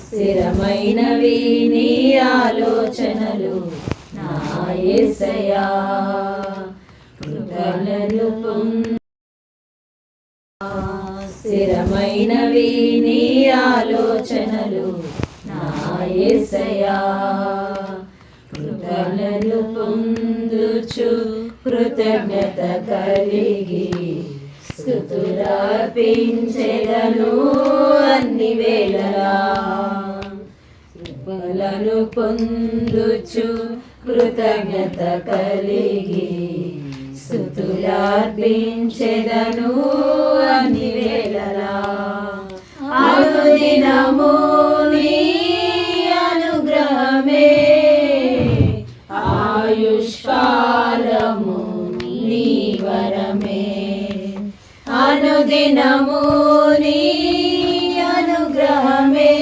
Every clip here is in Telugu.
స్థిరమైనవి నీ ఆలోచనలు నా స్థిరమైన స్థిరమైనవి నీ ఆలోచనలు నా యేసయ్యా పొందుచు కృతజ్ఞత కలిగి స్థుతులర్పించెదను అన్ని వేళలా. కృపలను పొందుచు కృతజ్ఞత కలిగి స్థుతులర్పించెదను అన్ని వేళలా. అనుదినము అనుదినము నీ అనుగ్రహమే.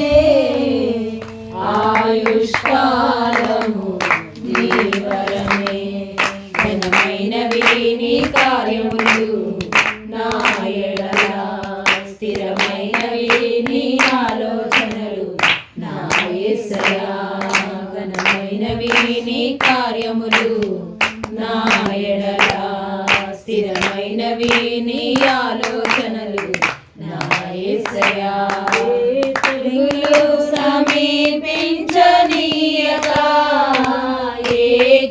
ఆయుష్కాలము నీ వరమే ఘనమైనవి నీ కార్యములు నా ఎడల. స్థిరమైనవి నీ ఆలోచనలు నా యేసయ్యా ఘనమైనవి నీ కార్యములు నా స్థిరమైనవి నీ ఆలోచనలు. నా సమీపించనీయక ఏ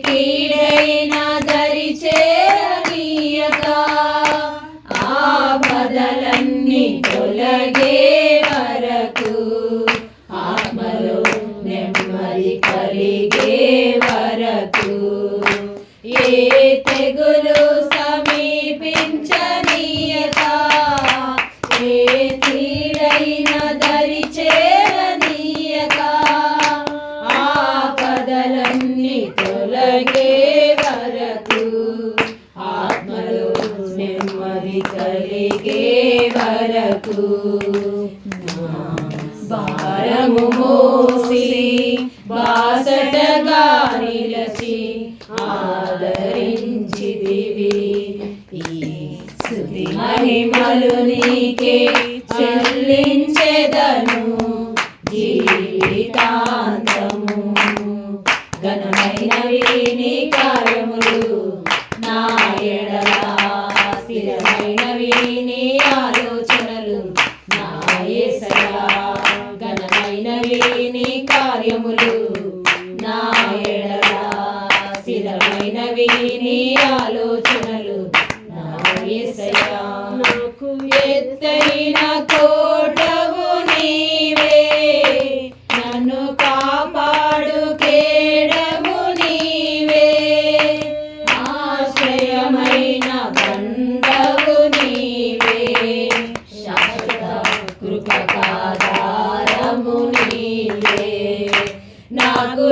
కీడైనా దరి చేరనీయక ఆపదలన్నీ తొలగే వరకు తెగులు సమీపించనీయక. ఏ తీరైన దరి చేరనీయక. కదలన్నీ తొలగే వరకు ఆత్మలో నెమ్మది కలిగే వరకు. భారము మోసి మహిమలు నీకే చెల్లించెదను. జీవితాంతము ఘనమైనవి నీ కార్యములు. నా ఎడల స్థిరమైనవి నీ ఆలోచనలు. నా యేసయ్యా ఘనమైనవి నీ కార్యములు. నా ఎడల స్థిరమైనవి నీ ఆలోచనలు. నా నాకు ఎత్తైన కోటవు నీవే. నన్ను కాపాడు కేడము నీవే. ఆశ్రయమైన బండవు నీవే. శాశ్వత కృపకాధారము నీవే. నాకు